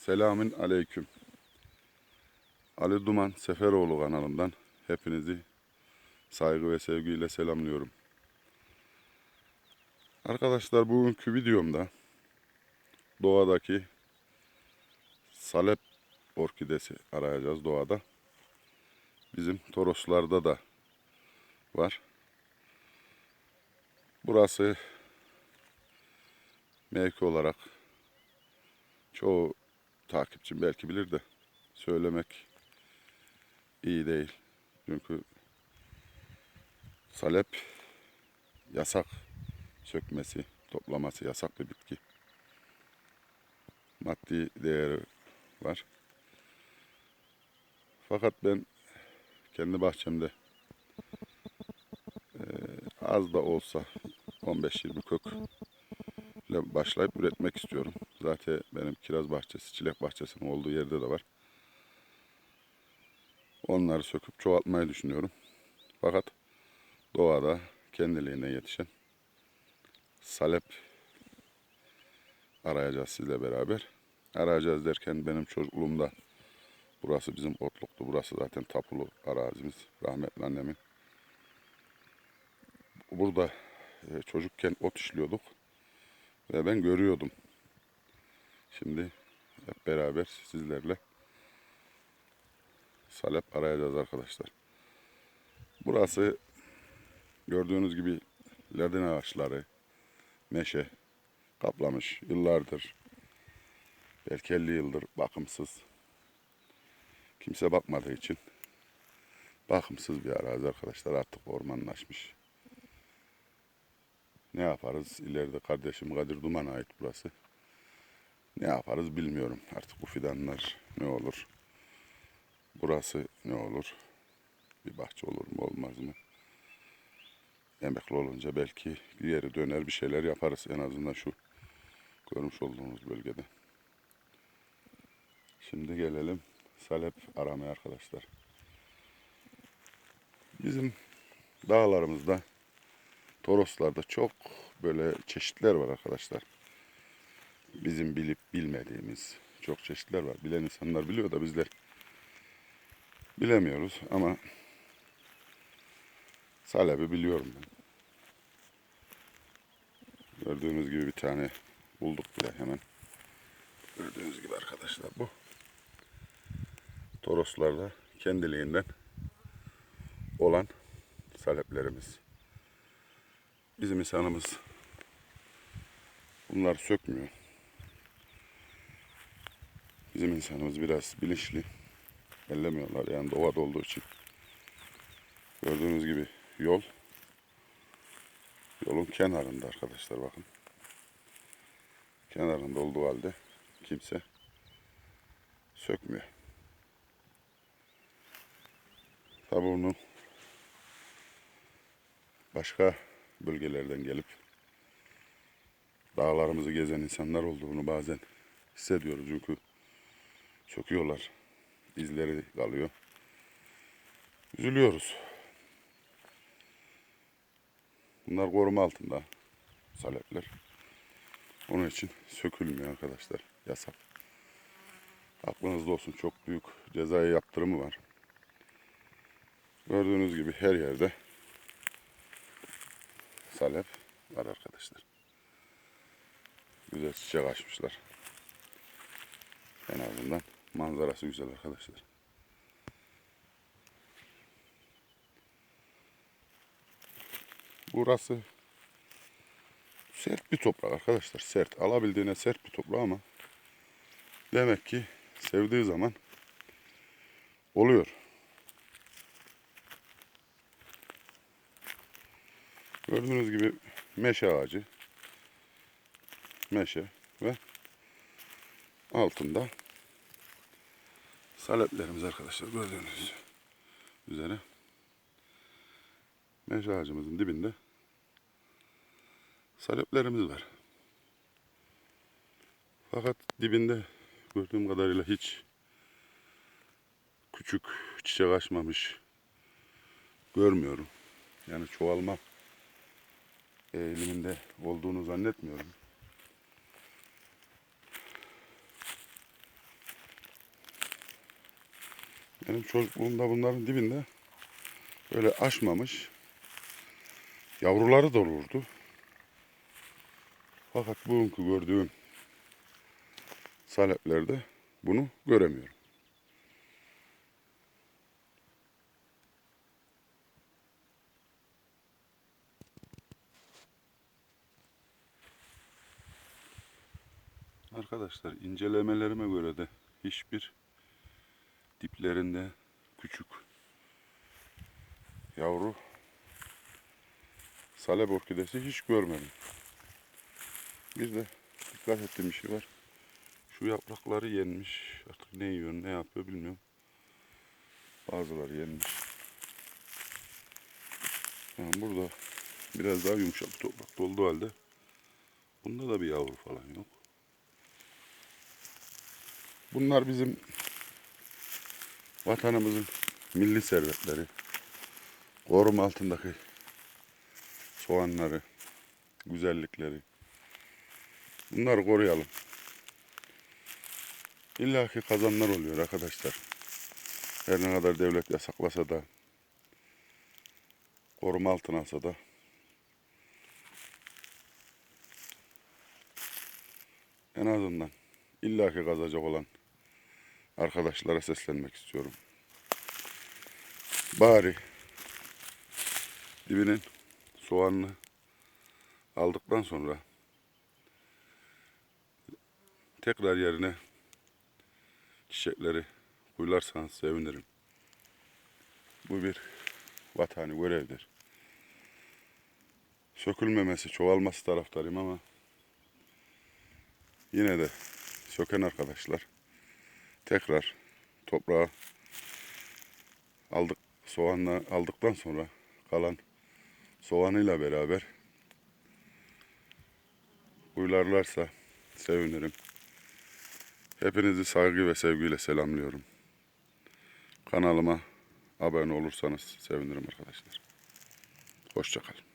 Selamün aleyküm. Ali Duman Seferoğlu kanalından hepinizi saygı ve sevgiyle selamlıyorum. Arkadaşlar bugünkü videomda doğadaki salep orkidesi arayacağız doğada. Bizim Toroslarda da var. Burası mevki olarak çoğu takipçim belki bilir de söylemek iyi değil. Çünkü salep yasak sökmesi, toplaması yasak bir bitki. Maddi değeri var. Fakat ben kendi bahçemde eee, az da olsa 15-20 kök ile başlayıp üretmek istiyorum. Zaten benim kiraz bahçesi, çilek bahçesinin olduğu yerde de var. Onları söküp çoğaltmayı düşünüyorum. Fakat doğada kendiliğine yetişen salep arayacağız sizle beraber. Arayacağız derken benim çocukluğumda burası bizim otluktu. Burası zaten tapulu arazimiz. Rahmetli annemin. Burada e, çocukken ot işliyorduk. Ve ben görüyordum. Şimdi hep beraber sizlerle salep arayacağız arkadaşlar. Burası gördüğünüz gibi ladin ağaçları, meşe kaplamış yıllardır. Belki 50 yıldır bakımsız. Kimse bakmadığı için bakımsız bir arazi arkadaşlar artık ormanlaşmış. Ne yaparız? İleride kardeşim Kadir Duman'a ait burası. Ne yaparız bilmiyorum. Artık bu fidanlar ne olur? Burası ne olur? Bir bahçe olur mu olmaz mı? Emekli olunca belki geri döner bir şeyler yaparız. En azından şu görmüş olduğumuz bölgede. Şimdi gelelim salep aramaya arkadaşlar. Bizim dağlarımızda Toroslarda çok böyle çeşitler var arkadaşlar. Bizim bilip bilmediğimiz çok çeşitler var. Bilen insanlar biliyor da bizler bilemiyoruz ama salebi biliyorum ben. Gördüğünüz gibi bir tane bulduk bile hemen. Gördüğünüz gibi arkadaşlar bu. Toroslarda kendiliğinden olan saleplerimiz. Bizim insanımız bunlar sökmüyor. Bizim insanımız biraz bilinçli. Ellemiyorlar yani doğada olduğu için. Gördüğünüz gibi yol yolun kenarında arkadaşlar bakın. Kenarında olduğu halde kimse sökmüyor. Tabi bunu başka bölgelerden gelip dağlarımızı gezen insanlar olduğunu bazen hissediyoruz çünkü söküyorlar. izleri kalıyor. Üzülüyoruz. Bunlar koruma altında salepler. Onun için sökülmüyor arkadaşlar. Yasak. Aklınızda olsun çok büyük cezai yaptırımı var. Gördüğünüz gibi her yerde salep var arkadaşlar. Güzel çiçek açmışlar. En azından manzarası güzel arkadaşlar. Burası sert bir toprak arkadaşlar. Sert. Alabildiğine sert bir toprak ama demek ki sevdiği zaman oluyor. Gördüğünüz gibi meşe ağacı. Meşe ve altında saleplerimiz arkadaşlar gördüğünüz üzere. Meşe ağacımızın dibinde saleplerimiz var. Fakat dibinde gördüğüm kadarıyla hiç küçük çiçek açmamış görmüyorum. Yani çoğalma eğiliminde olduğunu zannetmiyorum. Benim çocukluğumda bunların dibinde böyle aşmamış yavruları da olurdu. Fakat bugünkü gördüğüm saleplerde bunu göremiyorum. Arkadaşlar incelemelerime göre de hiçbir diplerinde küçük yavru salep orkidesi hiç görmedim. Bir de dikkat ettiğim bir şey var. Şu yaprakları yenmiş. Artık ne yiyor ne yapıyor bilmiyorum. Bazıları yenmiş. Yani burada biraz daha yumuşak toprak olduğu halde bunda da bir yavru falan yok. Bunlar bizim vatanımızın milli servetleri. Koruma altındaki soğanları, güzellikleri. Bunları koruyalım. İlla ki kazanlar oluyor arkadaşlar. Her ne kadar devlet yasaklasa da, koruma altına alsa da en azından illaki kazacak olan arkadaşlara seslenmek istiyorum. Bari dibinin soğanını aldıktan sonra tekrar yerine çiçekleri kuyularsanız sevinirim. Bu bir vatani görevdir. Sökülmemesi, çoğalması taraftarıyım ama yine de söken arkadaşlar tekrar toprağa aldık soğanla aldıktan sonra kalan soğanıyla beraber uylarlarsa sevinirim. Hepinizi saygı ve sevgiyle selamlıyorum. Kanalıma abone olursanız sevinirim arkadaşlar. Hoşçakalın.